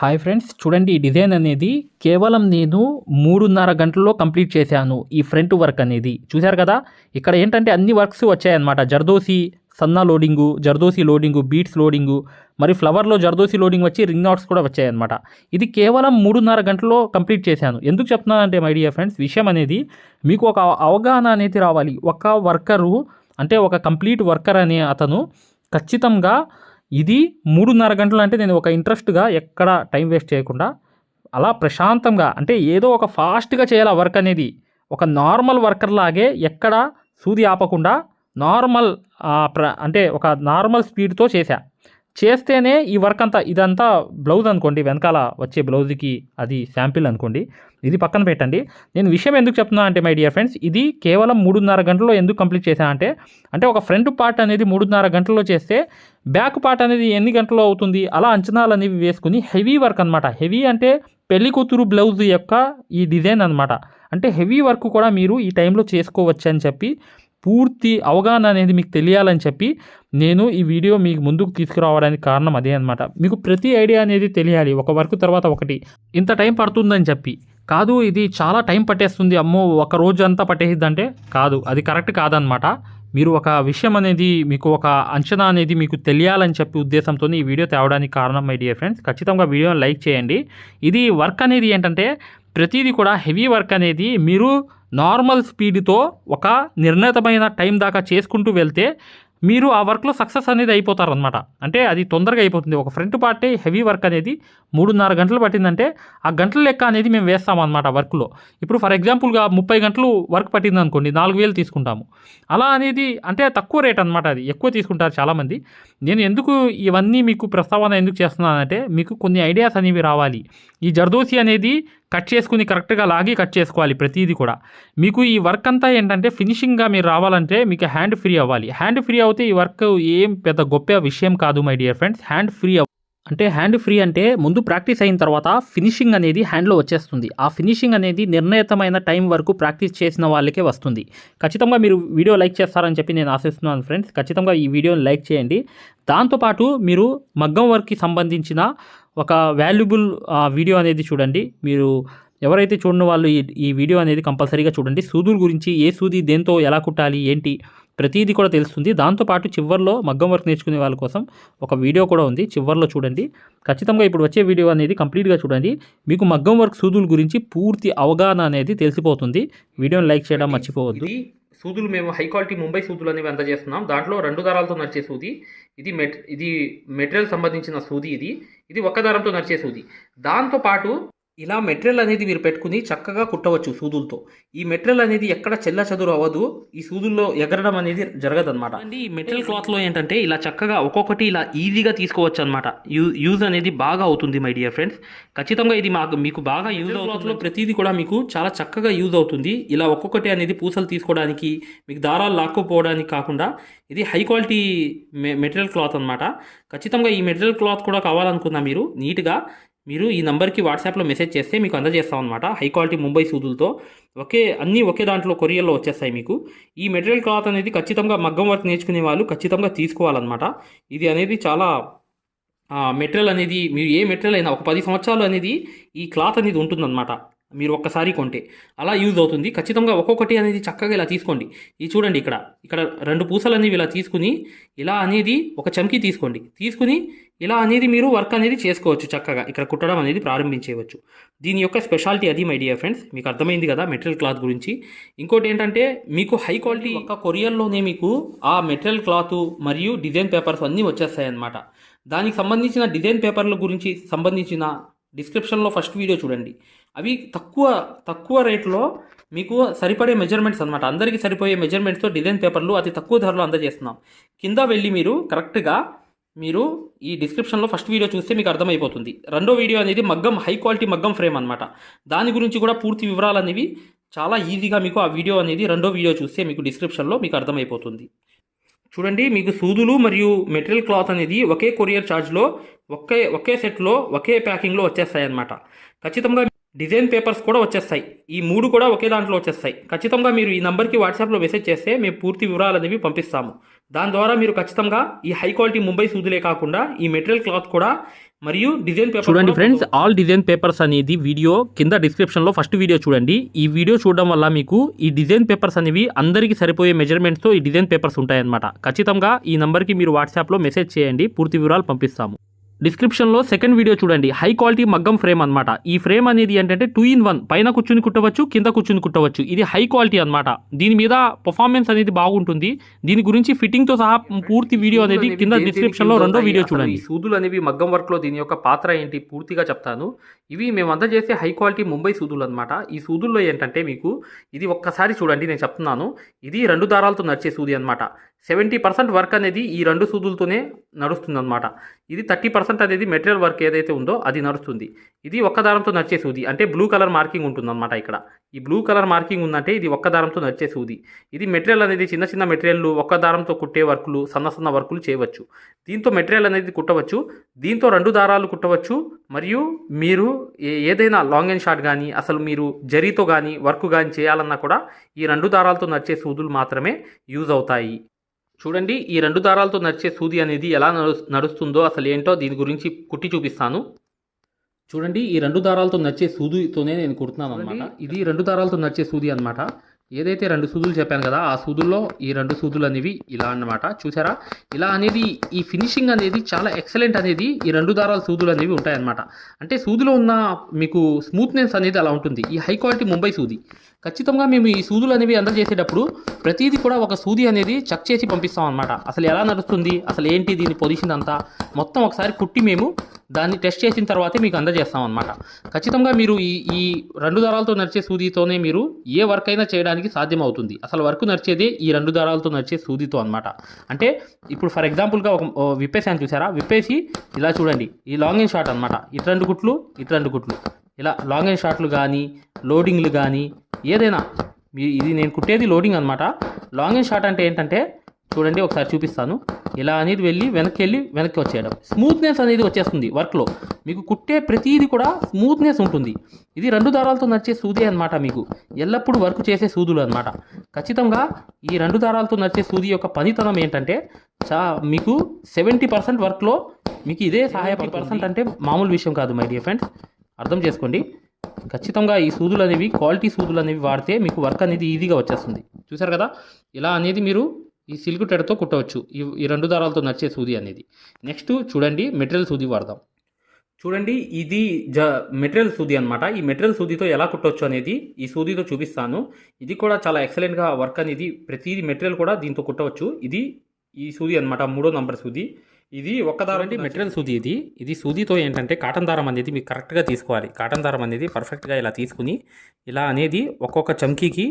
Hi friends చూడండి ఈ design అనేది కేవలం నేను మూడున్నర గంటల్లో కంప్లీట్ చేశాను ఈ ఫ్రంట్ వర్క్ అనేది. చూశారు కదా ఇక్కడ ఏంటంటే అన్ని వర్క్స్ వచ్చాయన్నమాట. జర్దోసి సన్నా loading zardozi loading beads loading మరి ఫ్లవర్లో జర్దోసి లోడింగ్ వచ్చి రింగ్ నాట్స్ కూడా వచ్చాయన్నమాట. ఇది కేవలం మూడున్నర గంటల్లో కంప్లీట్ చేశాను. ఎందుకు చెప్తున్నానంటే మై డియర్ ఫ్రెండ్స్ విషయం అనేది మీకు ఒక అవగాహన అనేది రావాలి. ఒక వర్కరు అంటే ఒక కంప్లీట్ వర్కర్ అనే అతను ఖచ్చితంగా ఇది మూడున్నర గంటలు అంటే నేను ఒక ఇంట్రెస్ట్గా ఎక్కడ టైం వేస్ట్ చేయకుండా అలా ప్రశాంతంగా అంటే ఏదో ఒక ఫాస్ట్గా చేయాలి వర్క్ అనేది. ఒక నార్మల్ వర్కర్ లాగే ఎక్కడ సూది ఆపకుండా నార్మల్ ప్ర అంటే ఒక నార్మల్ స్పీడ్తో చేశా. చేస్తేనే ఈ వర్క్ అంతా ఇదంతా బ్లౌజ్ అనుకోండి వెనకాల వచ్చే బ్లౌజ్కి అది శాంపిల్ అనుకోండి ఇది పక్కన పెట్టండి. నేను విషయం ఎందుకు చెప్తున్నా అంటే మై డియర్ ఫ్రెండ్స్ ఇది కేవలం మూడున్నర గంటల్లో ఎందుకు కంప్లీట్ చేశా అంటే అంటే ఒక ఫ్రంట్ పార్ట్ అనేది మూడున్నర గంటల్లో చేస్తే బ్యాక్ పార్ట్ అనేది ఎన్ని గంటల్లో అవుతుంది అలా అంచనాలు అనేవి వేసుకుని హెవీ వర్క్ అనమాట హెవీ అంటే పెళ్ళి కూతురు బ్లౌజ్ యొక్క ఈ డిజైన్ అనమాట అంటే హెవీ వర్క్ కూడా మీరు ఈ టైంలో చేసుకోవచ్చు అని చెప్పి పూర్తి అవగాహన అనేది మీకు తెలియాలని చెప్పి నేను ఈ వీడియో మీకు ముందుకు తీసుకురావడానికి కారణం అదే అనమాట మీకు ప్రతి ఐడియా అనేది తెలియాలి. ఒక వర్క్ తర్వాత ఒకటి. ఇంత టైం పడుతుందని చెప్పి. కాదు ఇది చాలా టైం పట్టేస్తుంది. అమ్మో ఒక రోజు అంతా పట్టేసిద్దంటే కాదు. అది కరెక్ట్ కాదనమాట మీరు ఒక విషయం అనేది మీకు ఒక అంచనా అనేది మీకు తెలియాలని చెప్పి ఉద్దేశంతో ఈ వీడియో తేవడానికి కారణం మై డియర్ ఫ్రెండ్స్. ఖచ్చితంగా వీడియోని లైక్ చేయండి. ఇది వర్క్ అనేది ఏంటంటే ప్రతిదీ కూడా హెవీ వర్క్ అనేది మీరు నార్మల్ స్పీడ్తో ఒక నిర్ణీతమైన టైం దాకా చేసుకుంటూ వెళ్తే మీరు ఆ వర్క్లో సక్సెస్ అనేది అయిపోతారనమాట అంటే అది తొందరగా అయిపోతుంది. ఒక ఫ్రంట్ పార్టే హెవీ వర్క్ అనేది మూడున్నర గంటలు పట్టిందంటే ఆ గంటల లెక్క అనేది మేము వేస్తామన్నమాట వర్క్లో. ఇప్పుడు ఫర్ ఎగ్జాంపుల్గా ముప్పై గంటలు వర్క్ పట్టింది అనుకోండి నాలుగు వేలు తీసుకుంటాము. అలా అనేది అంటే తక్కువ రేట్ అనమాట అది. ఎక్కువ తీసుకుంటారు చాలామంది. నేను ఎందుకు ఇవన్నీ మీకు ప్రస్తావన ఎందుకు చేస్తున్నానంటే మీకు కొన్ని ఐడియాస్ అనేవి రావాలి. ఈ జర్దోసి అనేది కట్ చేసుకుని కరెక్ట్గా లాగి కట్ చేసుకోవాలి ప్రతిదీ కూడా. మీకు ఈ వర్క్ అంతా ఏంటంటే ఫినిషింగ్గా మీరు రావాలంటే మీకు హ్యాండ్ ఫ్రీ అవ్వాలి. హ్యాండ్ ఫ్రీ అవుతే ఈ వర్క్ ఏం పెద్ద గొప్ప విషయం కాదు my dear friends. Hand free అంటే హ్యాండ్ ఫ్రీ అంటే ముందు ప్రాక్టీస్ అయిన తర్వాత ఫినిషింగ్ అనేది హ్యాండ్లో వచ్చేస్తుంది. ఆ ఫినిషింగ్ అనేది నిర్ణీతమైన టైం వరకు ప్రాక్టీస్ చేసిన వాళ్ళకే వస్తుంది. ఖచ్చితంగా మీరు వీడియో లైక్ చేస్తారని చెప్పి నేను ఆశిస్తున్నాను ఫ్రెండ్స్. ఖచ్చితంగా ఈ వీడియోని లైక్ చేయండి. దాంతోపాటు మీరు మగ్గం వర్క్కి సంబంధించిన ఒక వాల్యుబుల్ వీడియో అనేది చూడండి. మీరు ఎవరైతే చూడని వాళ్ళు ఈ ఈ వీడియో అనేది కంపల్సరీగా చూడండి. సూదుల గురించి ఏ సూది దేంతో ఎలా కుట్టాలి ఏంటి ప్రతిదీ కూడా తెలుస్తుంది. దాంతోపాటు చివర్లో మగ్గం వర్క్ నేర్చుకునే వాళ్ళ కోసం ఒక వీడియో కూడా ఉంది. చివర్లో చూడండి. ఖచ్చితంగా ఇప్పుడు వచ్చే వీడియో అనేది కంప్లీట్గా చూడండి. మీకు మగ్గం వర్క్ సూదుల గురించి పూర్తి అవగాహన అనేది తెలిసిపోతుంది. వీడియోని లైక్ చేయడం మర్చిపోవద్దు. సూదులు మేము హై క్వాలిటీ ముంబై సూదులు అనేవి అందజేస్తున్నాం. దాంట్లో రెండు దారాలతో నడిచే సూది. ఇది మెట్ ఇది మెటీరియల్ సంబంధించిన సూది ఇది. ఇది ఒక్క దారంతో నడిచే సూది. దాంతో పాటు ఇలా మెటీరియల్ అనేది మీరు పెట్టుకుని చక్కగా కుట్టవచ్చు సూదులతో. ఈ మెటీరియల్ అనేది ఎక్కడ చెల్ల చదురు అవ్వదు. ఈ సూదుల్లో ఎగరడం అనేది జరగదన్నమాట. అండి ఈ మెటీరియల్ క్లాత్లో ఏంటంటే ఇలా చక్కగా ఒక్కొక్కటి ఇలా ఈజీగా తీసుకోవచ్చు అనమాట యూ యూజ్ అనేది బాగా అవుతుంది మై డియర్ ఫ్రెండ్స్. ఖచ్చితంగా ఇది మాకు మీకు బాగా యూజ్ అవుతుందో. ప్రతిదీ కూడా మీకు చాలా చక్కగా యూజ్ అవుతుంది. ఇలా ఒక్కొక్కటి అనేది పూసలు తీసుకోవడానికి మీకు దారాలు లాక్కుపోవడానికి కాకుండా ఇది హై క్వాలిటీ మె మెటీరియల్ క్లాత్ అనమాట ఖచ్చితంగా ఈ మెటీరియల్ క్లాత్ కూడా కావాలనుకున్నా మీరు నీట్గా మీరు ఈ నెంబర్కి వాట్సాప్లో మెసేజ్ చేస్తే మీకు అందజేస్తాం అనమాట హై క్వాలిటీ ముంబై సూదులతో. ఒకే అన్నీ ఒకే దాంట్లో కొరియర్లో వచ్చేస్తాయి మీకు. ఈ మెటీరియల్ క్లాత్ అనేది ఖచ్చితంగా మగ్గం వర్క్ నేర్చుకునే వాళ్ళు ఖచ్చితంగా తీసుకోవాలన్నమాట. ఇది అనేది చాలా మెటీరియల్ అనేది మీరు ఏ మెటీరియల్ అయినా ఒక పది సంవత్సరాలు అనేది ఈ క్లాత్ అనేది ఉంటుందన్నమాట. మీరు ఒక్కసారి కొంటే. అలా యూజ్ అవుతుంది. ఖచ్చితంగా ఒక్కొక్కటి అనేది చక్కగా ఇలా తీసుకోండి. ఇది చూడండి ఇక్కడ. ఇక్కడ రెండు పూసలు అనేవి ఇలా తీసుకుని ఇలా అనేది ఒక చమ్కి తీసుకోండి. తీసుకుని ఇలా అనేది మీరు వర్క్ అనేది చేసుకోవచ్చు చక్కగా. ఇక్కడ కుట్టడం అనేది ప్రారంభించేయవచ్చు. దీని యొక్క స్పెషాలిటీ అది మై డియర్ ఫ్రెండ్స్ మీకు అర్థమైంది కదా మెటీరియల్ క్లాత్ గురించి. ఇంకోటి ఏంటంటే మీకు హై క్వాలిటీ ఒక కొరియర్లోనే మీకు ఆ మెటీరియల్ క్లాత్ మరియు డిజైన్ పేపర్స్ అన్నీ వచ్చేస్తాయి అన్నమాట దానికి సంబంధించిన డిజైన్ పేపర్ల గురించి సంబంధించిన డిస్క్రిప్షన్లో ఫస్ట్ వీడియో చూడండి. అవి తక్కువ తక్కువ రేట్లో మీకు సరిపడే మెజర్మెంట్స్ అనమాట అందరికీ సరిపోయే మెజర్మెంట్స్తో డిజైన్ పేపర్లు అతి తక్కువ ధరలో అందజేస్తున్నాం. కింద వెళ్ళి మీరు కరెక్ట్గా మీరు ఈ డిస్క్రిప్షన్లో ఫస్ట్ వీడియో చూస్తే మీకు అర్థమైపోతుంది. రెండో వీడియో అనేది మగ్గం హై క్వాలిటీ మగ్గం ఫ్రేమ్ అనమాట దాని గురించి కూడా పూర్తి వివరాలు అనేవి చాలా ఈజీగా మీకు ఆ వీడియో అనేది రెండో వీడియో చూస్తే మీకు డిస్క్రిప్షన్లో మీకు అర్థమైపోతుంది. చూడండి మీకు సూదులు మరియు మెటీరియల్ క్లాత్ అనేది ఒకే కొరియర్ ఛార్జ్లో ఒకే ఒకే సెట్లో ఒకే ప్యాకింగ్లో వచ్చేస్తాయి అన్నమాట ఖచ్చితంగా డిజైన్ పేపర్స్ కూడా వచ్చేస్తాయి. ఈ మూడు కూడా ఒకే దాంట్లో వచ్చేస్తాయి. ఖచ్చితంగా మీరు ఈ నంబర్కి వాట్సాప్లో మెసేజ్ చేస్తే మేము పూర్తి వివరాలు అనేవి పంపిస్తాము. దాని ద్వారా మీరు ఖచ్చితంగా ఈ హై క్వాలిటీ ముంబై సూదులే కాకుండా ఈ మెటీరియల్ క్లాత్ కూడా మరియు డిజైన్ పేపర్ చూడండి ఫ్రెండ్స్ ఆల్ డిజైన్ పేపర్స్ అనేది వీడియో కింద డిస్క్రిప్షన్లో ఫస్ట్ వీడియో చూడండి. ఈ వీడియో చూడడం వల్ల మీకు ఈ డిజైన్ పేపర్స్ అనేవి అందరికీ సరిపోయే మెజర్మెంట్స్తో ఈ డిజైన్ పేపర్స్ ఉంటాయన్నమాట. ఖచ్చితంగా ఈ నెంబర్కి మీరు వాట్సాప్లో మెసేజ్ చేయండి. పూర్తి వివరాలు పంపిస్తాము. డిస్క్రిప్షన్లో సెకండ్ వీడియో చూడండి. హై క్వాలిటీ మగ్గం ఫ్రేమ్ అన్నమాట. ఈ ఫ్రేమ్ అనేది ఏంటంటే టూ ఇన్ వన్ పైన కూర్చుని కుట్టవచ్చు కింద కూర్చుని కుట్టవచ్చు. ఇది హై క్వాలిటీ అన్నమాట. దీని మీద పర్ఫార్మెన్స్ అనేది బాగుంటుంది. దీని గురించి ఫిట్టింగ్తో సహా పూర్తి వీడియో అనేది కింద డిస్క్రిప్షన్లో రెండో? వీడియో చూడండి. సూదులు అనేవి మగ్గం వర్క్లో దీని యొక్క పాత్ర ఏంటి? పూర్తిగా చెప్తాను. ఇవి మేము అందజేసే హై క్వాలిటీ ముంబై సూదులు అనమాట ఈ సూదుల్లో ఏంటంటే మీకు ఇది ఒక్కసారి చూడండి నేను చెప్తున్నాను. ఇది రెండు దారాలతో నడిచే సూది అనమాట సెవెంటీ పర్సెంట్ వర్క్ అనేది ఈ రెండు సూదులతోనే నడుస్తుంది అనమాట ఇది థర్టీ పర్సెంట్ అనేది మెటీరియల్ వర్క్ ఏదైతే ఉందో అది నడుస్తుంది. ఇది ఒక్క దారంతో నడిచే సూది. అంటే బ్లూ కలర్ మార్కింగ్ ఉంటుంది అనమాట ఇక్కడ. ఈ బ్లూ కలర్ మార్కింగ్ ఉందంటే ఇది ఒక్క దారంతో నడిచే సూది. ఇది మెటీరియల్ అనేది చిన్న చిన్న మెటీరియల్ ఒక్క దారంతో కుట్టే వర్కులు సన్న సన్న వర్కులు చేయవచ్చు. దీంతో మెటీరియల్ అనేది కుట్టవచ్చు. దీంతో రెండు దారాలు కుట్టవచ్చు. మరియు మీరు ఏ- ఏదైనా లాంగ్ అండ్ షార్ట్ కానీ అసలు మీరు జరీతో కానీ వర్క్ కానీ చేయాలన్నా కూడా ఈ రెండు దారాలతో నడిచే సూదులు మాత్రమే యూజ్ అవుతాయి. చూడండి ఈ రెండు దారాలతో నడిచే సూది అనేది ఎలా నడు- నడుస్తుందో అసలు ఏంటో దీని గురించి కుట్టి చూపిస్తాను. చూడండి ఈ రెండు దారాలతో నడిచే సూదితోనే నేను కుడుతున్నాను అనమాట ఇది రెండు దారాలతో నడిచే సూది అనమాట ఏదైతే రెండు సూదులు చెప్పాను కదా ఆ సూదుల్లో ఈ రెండు సూదులు అనేవి ఇలా అన్నమాట. చూసారా? ఇలా అనేది ఈ ఫినిషింగ్ అనేది చాలా ఎక్సలెంట్ అనేది ఈ రెండు దారాల సూదులు అనేవి ఉంటాయన్నమాట. అంటే సూదిలో ఉన్న మీకు స్మూత్నెస్ అనేది అలా ఉంటుంది. ఈ హై క్వాలిటీ ముంబై సూది. ఖచ్చితంగా మేము ఈ సూదులు అనేవి అందజేసేటప్పుడు ప్రతిదీ కూడా ఒక సూది అనేది చెక్ చేసి పంపిస్తాం అనమాట అసలు ఎలా నడుస్తుంది? అసలు ఏంటి దీని పొజిషన్ అంతా? మొత్తం ఒకసారి కుట్టి మేము దాన్ని టెస్ట్ చేసిన తర్వాతే మీకు అందజేస్తాం అనమాట ఖచ్చితంగా మీరు ఈ ఈ రెండు దారాలతో నడిచే సూదితోనే మీరు ఏ వర్క్ అయినా చేయడానికి సాధ్యం అవుతుంది అసలు వర్క్ నడిచేదే ఈ రెండు దారాలతో నడిచే సూదితో అనమాట అంటే ఇప్పుడు ఫర్ ఎగ్జాంపుల్గా ఒక ఓ విప్పేసాను చూసారా? విప్పేసి ఇలా చూడండి. ఈ లాంగ్ అండ్ షార్ట్ అనమాట ఇటు రెండు కుట్లు ఇటు రెండు కుట్లు. ఇలా లాంగ్ అండ్ షార్ట్లు కానీ లోడింగ్లు కానీ ఏదైనా మీ- ఇది నేను కుట్టేది లోడింగ్ అనమాట లాంగ్ అండ్ షార్ట్ అంటే ఏంటంటే చూడండి ఒకసారి చూపిస్తాను. ఇలా అనేది వెళ్ళి వెనక్కి వెళ్ళి వెనక్కి వచ్చేయడం. స్మూత్నెస్ అనేది వచ్చేస్తుంది వర్క్లో. మీకు కుట్టే ప్రతిదీ కూడా స్మూత్నెస్ ఉంటుంది. ఇది రెండు దారాలతో నడిచే సూది అనమాట మీకు. ఎల్లప్పుడూ వర్క్ చేసే సూదులు అనమాట ఖచ్చితంగా ఈ రెండు దారాలతో నడిచే సూది యొక్క పనితనం ఏంటంటే చా మీకు సెవెంటీ పర్సెంట్ వర్క్లో మీకు ఇదే సహాయపడి పర్సెంట్ అంటే మామూలు విషయం కాదు మై డియర్ ఫ్రెండ్స్. అర్థం చేసుకోండి. ఖచ్చితంగా ఈ సూదులు అనేవి క్వాలిటీ సూదులు అనేవి వాడితే మీకు వర్క్ అనేది ఈజీగా వచ్చేస్తుంది. చూసారు కదా? ఇలా అనేది మీరు ఈ సిల్క్ టెడతో కుట్టవచ్చు. ఈ ఈ రెండు దారాలతో నచ్చే సూది అనేది. నెక్స్ట్ చూడండి మెటీరియల్ సూది వాడదాం. చూడండి ఇది జ మెటీరియల్ సూది అనమాట ఈ మెటీరియల్ సూదితో ఎలా కుట్టవచ్చు అనేది ఈ సూదితో చూపిస్తాను. ఇది కూడా చాలా ఎక్సలెంట్గా వర్క్ అనేది ప్రతిదీ మెటీరియల్ కూడా దీంతో కుట్టవచ్చు. ఇది ఈ సూది అనమాట మూడో నంబర్ సూది. ఇది ఒక్క దారం అంటే మెటీరియల్ సూది ఇది. ఇది సూదితో ఏంటంటే కాటన్ దారం అనేది మీకు కరెక్ట్గా తీసుకోవాలి. కాటన్ దారం అనేది పర్ఫెక్ట్గా ఇలా తీసుకుని ఇలా అనేది ఒక్కొక్క చమ్కీకి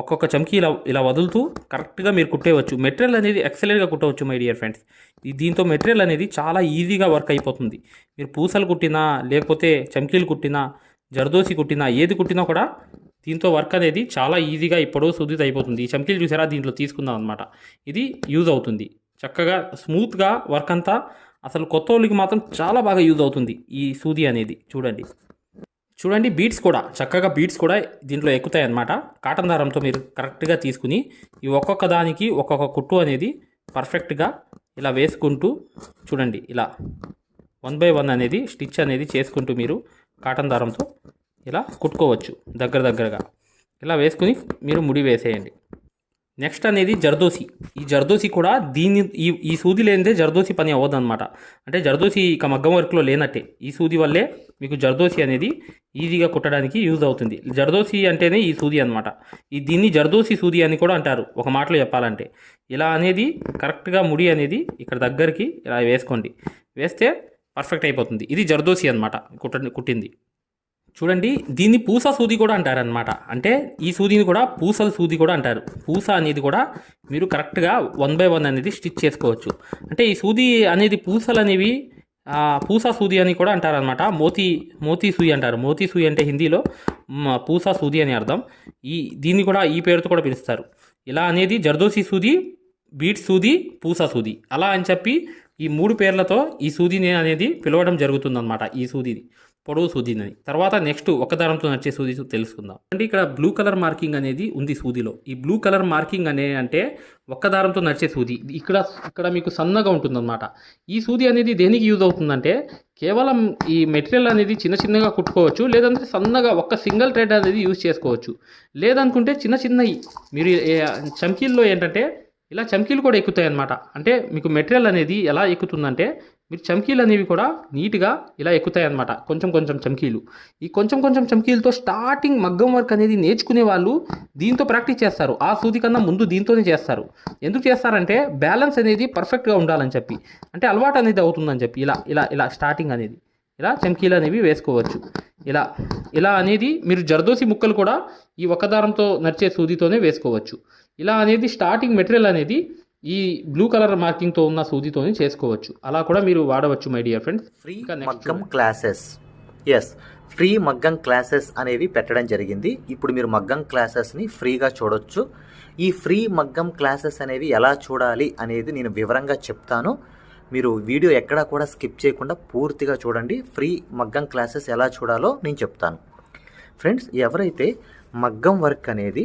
ఒక్కొక్క చమ్కీ ఇలా ఇలా వదులుతూ కరెక్ట్గా మీరు కుట్టేయవచ్చు మెటీరియల్ అనేది ఎక్సలెంట్గా కుట్టవచ్చు మై డియర్ ఫ్రెండ్స్. దీంతో మెటీరియల్ అనేది చాలా ఈజీగా వర్క్ అయిపోతుంది. మీరు పూసలు కుట్టినా లేకపోతే చమ్కీలు కుట్టినా జర్దోసి కుట్టినా ఏది కుట్టినా కూడా దీంతో వర్క్ అనేది చాలా ఈజీగా ఇప్పుడు శుద్ధిత అయిపోతుంది. ఈ చమ్కీలు చూసారా? దీంట్లో తీసుకుందాం అనమాట ఇది యూజ్ అవుతుంది. చక్కగా స్మూత్గా వర్క్ అంతా అసలు కొత్త వాళ్ళకి మాత్రం చాలా బాగా యూజ్ అవుతుంది ఈ సూది అనేది. చూడండి. చూడండి బీట్స్ కూడా. చక్కగా బీట్స్ కూడా దీంట్లో ఎక్కుతాయి అన్నమాట కాటన్ దారంతో మీరు కరెక్ట్గా తీసుకుని ఈ ఒక్కొక్క దానికి ఒక్కొక్క కుట్టు అనేది పర్ఫెక్ట్గా ఇలా వేసుకుంటూ చూడండి ఇలా వన్ బై వన్ అనేది స్టిచ్ అనేది చేసుకుంటూ మీరు కాటన్ దారంతో ఇలా కుట్టుకోవచ్చు దగ్గర దగ్గరగా. ఇలా వేసుకుని మీరు ముడి వేసేయండి. నెక్స్ట్ అనేది జర్దోసి. ఈ జర్దోసి కూడా దీని ఈ ఈ సూది లేనిదే జర్దోసి పని అవ్వదు అనమాట అంటే జర్దోసి ఇక మగ్గం వర్క్లో లేనట్టే. ఈ సూది వల్లే మీకు జర్దోసి అనేది ఈజీగా కుట్టడానికి యూజ్ అవుతుంది. జర్దోసి అంటేనే ఈ సూది అనమాట ఈ దీన్ని జర్దోసి సూది అని కూడా అంటారు. ఒక మాటలో చెప్పాలంటే. ఇలా అనేది కరెక్ట్గా ముడి అనేది ఇక్కడ దగ్గరికి ఇలా వేసుకోండి. వేస్తే పర్ఫెక్ట్ అయిపోతుంది. ఇది జర్దోసి అనమాట కుట్ట కుట్టింది. చూడండి దీన్ని పూస సూది కూడా అంటారనమాట అంటే ఈ సూదిని కూడా పూసల సూది కూడా అంటారు. పూస అనేది కూడా మీరు కరెక్ట్గా వన్ బై వన్ అనేది స్టిచ్ చేసుకోవచ్చు. అంటే ఈ సూది అనేది పూసలు అనేవి పూసా సూది అని కూడా అంటారనమాట మోతీ మోతీ సూయి అంటారు. మోతీ సూయి అంటే హిందీలో మ, పూసా సూది అని అర్థం. ఈ దీన్ని కూడా ఈ పేరుతో కూడా పిలుస్తారు. ఇలా అనేది జర్దోసి సూది బీట్ సూది పూసా సూది. అలా అని చెప్పి ఈ మూడు పేర్లతో ఈ సూదిని అనేది పిలవడం జరుగుతుందన్నమాట ఈ సూదిని. పొడవు సూదిని తర్వాత నెక్స్ట్ ఒక దారంతో నడిచే సూది తెలుసుకుందాం. అంటే ఇక్కడ బ్లూ కలర్ మార్కింగ్ అనేది ఉంది సూదిలో. ఈ బ్లూ కలర్ మార్కింగ్ అనే అంటే ఒక్క దారంతో నడిచే సూది. ఇక్కడ ఇక్కడ మీకు సన్నగా ఉంటుందన్నమాట. ఈ సూది అనేది దేనికి యూజ్ అవుతుందంటే కేవలం ఈ మెటీరియల్ అనేది చిన్న చిన్నగా కుట్టుకోవచ్చు లేదంటే సన్నగా ఒక్క సింగిల్ థ్రెడ్ అనేది యూజ్ చేసుకోవచ్చు. లేదనుకుంటే చిన్న చిన్నవి మీరు చమ్కీల్లో ఏంటంటే ఇలా చమ్కీలు కూడా ఎక్కుతాయి అన్నమాట అంటే మీకు మెటీరియల్ అనేది ఎలా ఎక్కుతుందంటే మీరు చమ్కీలు అనేవి కూడా నీట్గా ఇలా ఎక్కుతాయి అన్నమాట కొంచెం కొంచెం చమ్కీలు. ఈ కొంచెం కొంచెం చమ్కీలతో స్టార్టింగ్ మగ్గం వర్క్ అనేది నేర్చుకునే వాళ్ళు దీంతో ప్రాక్టీస్ చేస్తారు. ఆ సూది కన్నా ముందు దీంతోనే చేస్తారు. ఎందుకు చేస్తారంటే బ్యాలెన్స్ అనేది పర్ఫెక్ట్గా ఉండాలని చెప్పి. అంటే అలవాటు అనేది అవుతుందని చెప్పి. ఇలా ఇలా ఇలా స్టార్టింగ్ అనేది. ఇలా చమ్కీలు అనేవి వేసుకోవచ్చు. ఇలా ఇలా అనేది మీరు జర్దోసి ముక్కలు కూడా ఈ ఒక్కదారంతో నడిచే సూదితోనే వేసుకోవచ్చు. ఇలా అనేది స్టార్టింగ్ మెటీరియల్ అనేది ఈ బ్లూ కలర్ మార్కింగ్తో ఉన్న సూదితోనే చేసుకోవచ్చు. అలా కూడా మీరు వాడవచ్చు మై డియర్ ఫ్రెండ్స్ ఫ్రీ మగ్గం. క్లాసెస్ ఎస్ ఫ్రీ మగ్గం క్లాసెస్ అనేవి పెట్టడం జరిగింది. ఇప్పుడు మీరు మగ్గం క్లాసెస్ని ఫ్రీగా చూడొచ్చు. ఈ ఫ్రీ మగ్గం క్లాసెస్ అనేవి ఎలా చూడాలి అనేది నేను వివరంగా చెప్తాను. మీరు వీడియో ఎక్కడా కూడా స్కిప్ చేయకుండా పూర్తిగా చూడండి. ఫ్రీ మగ్గం క్లాసెస్ ఎలా చూడాలో నేను చెప్తాను. ఫ్రెండ్స్ ఎవరైతే మగ్గం వర్క్ అనేది